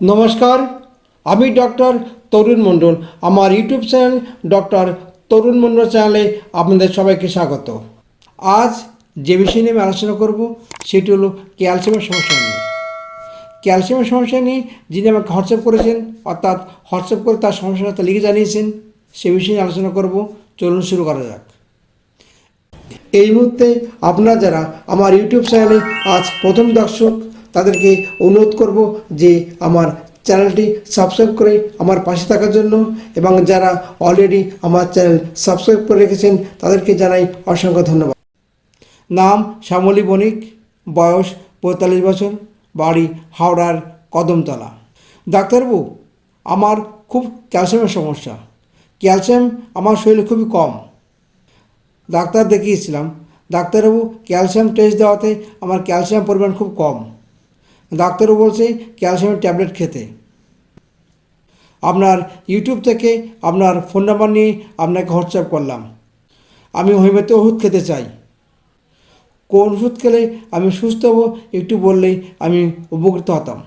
নমস্কার, আমি ডক্টর তরুণ মণ্ডল। আমার YouTube channel doctor Tarun Mondal চ্যানেলে আপনাদের সবাইকে স্বাগত। আজ যে বিষয় নিয়ে আমি আলোচনা করব, সেটি হলো ক্যালসিয়ামের সমস্যা নিয়ে। ক্যালসিয়ামের সমস্যা নিয়ে যিনি আমাকে হোয়াটসঅ্যাপ করেছেন, অর্থাৎ হোয়াটসঅ্যাপ করে তার সমস্যাটা লিখে জানিয়েছেন, সে বিষয়ে নিয়ে আলোচনা করব। চলুন শুরু করা যাক। এই মুহূর্তে আপনারা যারা আমার ইউটিউব চ্যানেলে আজ প্রথম দর্শক তাদেরকে অনুরোধ করব যে আমার চ্যানেলটি সাবস্ক্রাইব করে আমার পাশে থাকার জন্য এবং যারা অলরেডি আমার চ্যানেল সাবস্ক্রাইব করে রেখেছেন তাদেরকে জানাই অসংখ্য ধন্যবাদ। নাম শ্যামলী বণিক, বয়স পঁয়তাল্লিশ বছর, বাড়ি হাওড়ার কদমতলা। ডাক্তারবাবু, আমার খুব ক্যালসিয়ামের সমস্যা। ক্যালসিয়াম আমার শরীরে খুবই কম। ডাক্তার দেখিয়েছিলাম, ডাক্তারবাবু, ক্যালসিয়াম টেস্ট দেওয়াতে আমার ক্যালসিয়াম পরিমাণ খুব কম। ডাক্তারবাবু বলছে ক্যালসিয়ামের ট্যাবলেট খেতে। আপনার ইউটিউব থেকে আপনার ফোন নাম্বার নিয়ে আপনাকে হোয়াটসঅ্যাপ করলাম। আমি হোমিওপ্যাথি ওষুধ খেতে চাই। কোন ওষুধ খেলে আমি সুস্থ হব একটু বললেই আমি উপকৃত হতাম।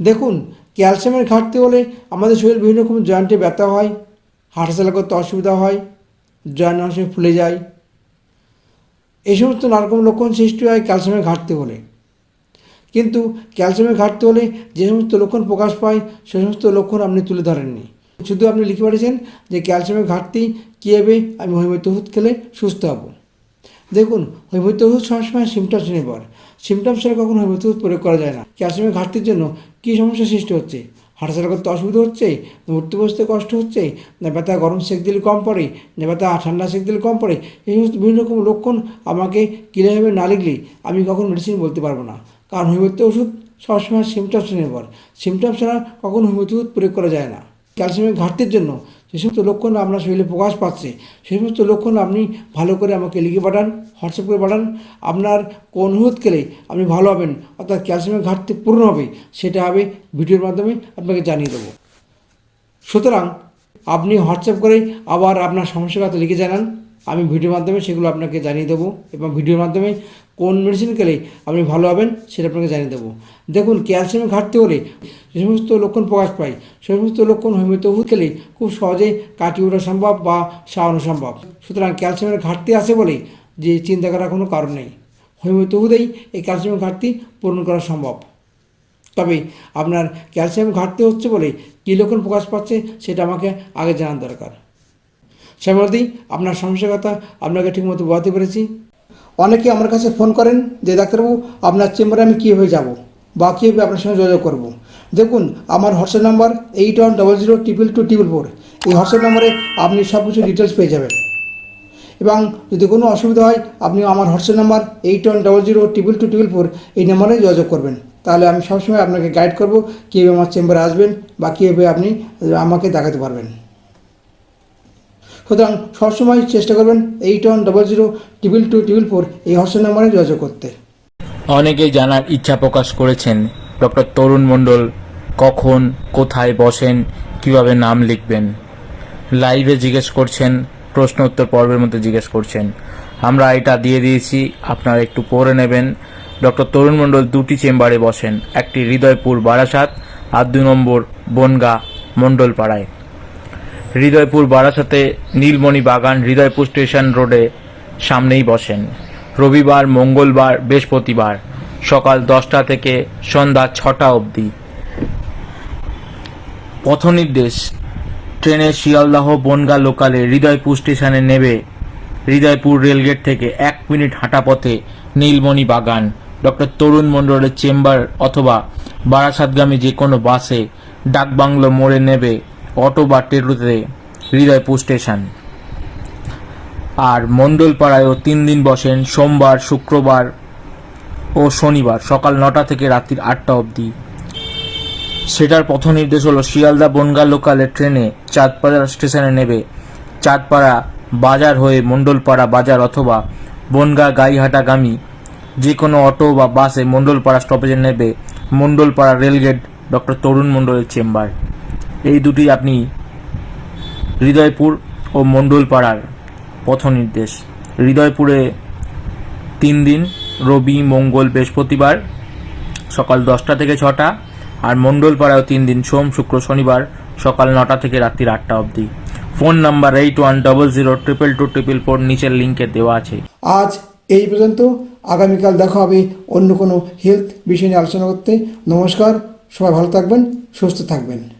দেখুন, ক্যালসিয়ামের ঘাটতি হলে আমাদের শরীর বিভিন্ন রকম জয়েন্টে ব্যথা হয় হাঁটাচলা করতে অসুবিধা হয় জয়েন্ট অংশে ফুলে যায়। এই সমস্ত নানারকম লক্ষণ সৃষ্টি হয় ক্যালসিয়ামের ঘাটতি হলে। কিন্তু ক্যালসিয়ামের ঘাটতি হলে যে সমস্ত লক্ষণ প্রকাশ পায়, সে সমস্ত লক্ষণ আপনি তুলে ধরেননি। শুধু আপনি লিখে পাঠিয়েছেন যে ক্যালসিয়ামের ঘাটতি কী হবে, আমি হোমিওপ্যাথি ওষুধ খেলে সুস্থ হব। দেখুন হোমিওপ্যাথি ওষুধ সবসময় সিমটমস নির্ভর। সিমটমস ছাড়া কখনো হোমিওপ্যাথি ওষুধ প্রয়োগ করা যায় না। ক্যালসিয়ামের ঘাটতির জন্য কী সমস্যা সৃষ্টি হচ্ছে? হাঁটাচলা করতে অসুবিধা হচ্ছে? উঠতে বসতে কষ্ট হচ্ছে? না ব্যথা গরম সেক দিলে কম পড়ে? না ব্যথা ঠান্ডা সেক দিলে কম পড়ে? এই সমস্ত বিভিন্ন রকম লক্ষণ আমাকে ক্লিয়ারভাবে না লিখলে আমি কখন মেডিসিন বলতে পারব না। কারণ হোমিওপ্যাথি ওষুধ সবসময় সিমটমস নির্ভর। সিমটমস ছাড়া কখনো হোমিওপ্যাথি প্রয়োগ করা যায় না। ক্যালসিয়ামের ঘাটতির জন্য যে সমস্ত লক্ষণ আপনার শরীরে প্রকাশ পাচ্ছে, সেই সমস্ত লক্ষণ আপনি ভালো করে আমাকে লিখে পাঠান, হোয়াটসঅ্যাপ করে পাঠান। আপনার কোন খেলে আপনি ভালো হবেন, অর্থাৎ ক্যালসিয়ামের ঘাটতি পূর্ণ হবে, সেটা হবে ভিডিওর মাধ্যমে আপনাকে জানিয়ে দেবো। সুতরাং আপনি হোয়াটসঅ্যাপ করে আবার আপনার সমস্যার কথা লিখে জানান, আমি ভিডিওর মাধ্যমে সেগুলো আপনাকে জানিয়ে দেবো এবং ভিডিওর মাধ্যমে কোন মেডিসিন খেলে আপনি ভালো হবেন সেটা আপনাকে জানিয়ে দেবো। দেখুন ক্যালসিয়ামের ঘাটতি হলে যে সমস্ত লক্ষণ প্রকাশ পায়, সে সমস্ত লক্ষণ হোমিওপ্যাথি ওষুধ খেলে খুব সহজেই কাটিয়ে ওঠা সম্ভব বা সারানো সম্ভব। সুতরাং ক্যালসিয়ামের ঘাটতি আছে বলেই যে চিন্তা করার কোনো কারণ নেই। হোমিওপ্যাথি ওষুধেই এই ক্যালসিয়ামের ঘাটতি পূরণ করা সম্ভব। তবে আপনার ক্যালসিয়াম ঘাটতি হচ্ছে বলে কী লক্ষণ প্রকাশ পাচ্ছে সেটা আমাকে আগে জানার দরকার। শ্যামলদি আপনার সমস্যার কথা আপনাকে ঠিকমতো বোঝাতে পেরেছি। অনেকে আমার কাছে ফোন করেন যে, ডাক্তারবাবু, আপনার চেম্বারে আমি কীভাবে যাব বা কীভাবে আপনার সঙ্গে যোগাযোগ করব? দেখুন, আমার WhatsApp number eight one double zero triple two triple four এই হোয়াটসঅ্যাপ নাম্বারে আপনি সব কিছু ডিটেলস পেয়ে যাবেন। এবং যদি কোনো অসুবিধা হয়, আপনি আমার WhatsApp number eight one double zero triple two triple four এই নাম্বারে যোগাযোগ করবেন। তাহলে আমি সবসময় আপনাকে গাইড করব কীভাবে আমার চেম্বারে আসবেন বা কীভাবে আপনি আমাকে দেখাতে পারবেন। সুতরাং সবসময় চেষ্টা করবেন eight one double zero triple two triple four এই হোয়াটসঅ্যাপ নাম্বারে যোগাযোগ করতে। অনেকেই জানার ইচ্ছা প্রকাশ করেছেন, ডক্টর তরুণ মণ্ডল কখন, কোথায় বসেন, কীভাবে নাম লিখবেন? লাইভে জিজ্ঞেস করছেন প্রশ্ন উত্তর পর্বের মধ্যে জিজ্ঞেস করছেন। আমরা এটা দিয়ে দিয়েছি, আপনারা একটু পড়ে নেবেন। ডক্টর তরুণ মণ্ডল দুটি চেম্বারে বসেন, একটি হৃদয়পুর বারাসাত আর দুই নম্বর বনগা মণ্ডলপাড়ায়। হৃদয়পুর বারাসাতে নীলমণি বাগান হৃদয়পুর স্টেশন রোডে সামনেই বসেন। রবিবার, মঙ্গলবার, বৃহস্পতিবার সকাল দশটা থেকে সন্ধ্যা ছটা অবধি। পথনির্দেশ, ট্রেনে শিয়ালদাহ বনগা লোকালে হৃদয়পুর স্টেশনে নেবে হৃদয়পুর রেলগেট থেকে এক মিনিট হাঁটা পথে নীলমণি বাগান। ডক্টর তরুণ মণ্ডলের চেম্বার অথবা বারাসাতগামী যে কোনো বাসে ডাকবাংলো মোড়ে নেবে অটো বা টেরোতে হৃদয়পুর স্টেশন আর মণ্ডলপাড়ায়ও তিন দিন বসেন সোমবার, শুক্রবার ও শনিবার, সকাল নটা থেকে রাত্রির আটটা অবধি। সেটার পথ নির্দেশ হলো শিয়ালদা বনগা লোকালের ট্রেনে চাঁদপাড়া স্টেশনে নেবে চাঁদপাড়া বাজার হয়ে মণ্ডলপাড়া বাজার অথবা বনগা গাইহাটাগামী। যে কোনো অটো বা বাসে মণ্ডলপাড়া স্টপেজে নেবে মণ্ডলপাড়া রেলগেট ডক্টর তরুণ মণ্ডলের চেম্বার। এই দুটি আপনি হৃদয়পুর ও মণ্ডলপাড়ার পথ নির্দেশ। হৃদয়পুরে তিন দিন, রবি, মঙ্গল, বৃহস্পতিবার সকাল দশটা থেকে ছটা আর মণ্ডলপাড়াও তিন দিন, সোম, শুক্র, শনিবার সকাল নটা থেকে রাত্রির আটটা অবধি। Phone number eight one double zero triple two triple four নিচের লিঙ্কে দেওয়া আছে। আজ এই পর্যন্ত। আগামীকাল দেখা হবে অন্য কোনো হেলথ বিষয় নিয়ে আলোচনা করতে। নমস্কার। সবাই ভালো থাকবেন, সুস্থ থাকবেন।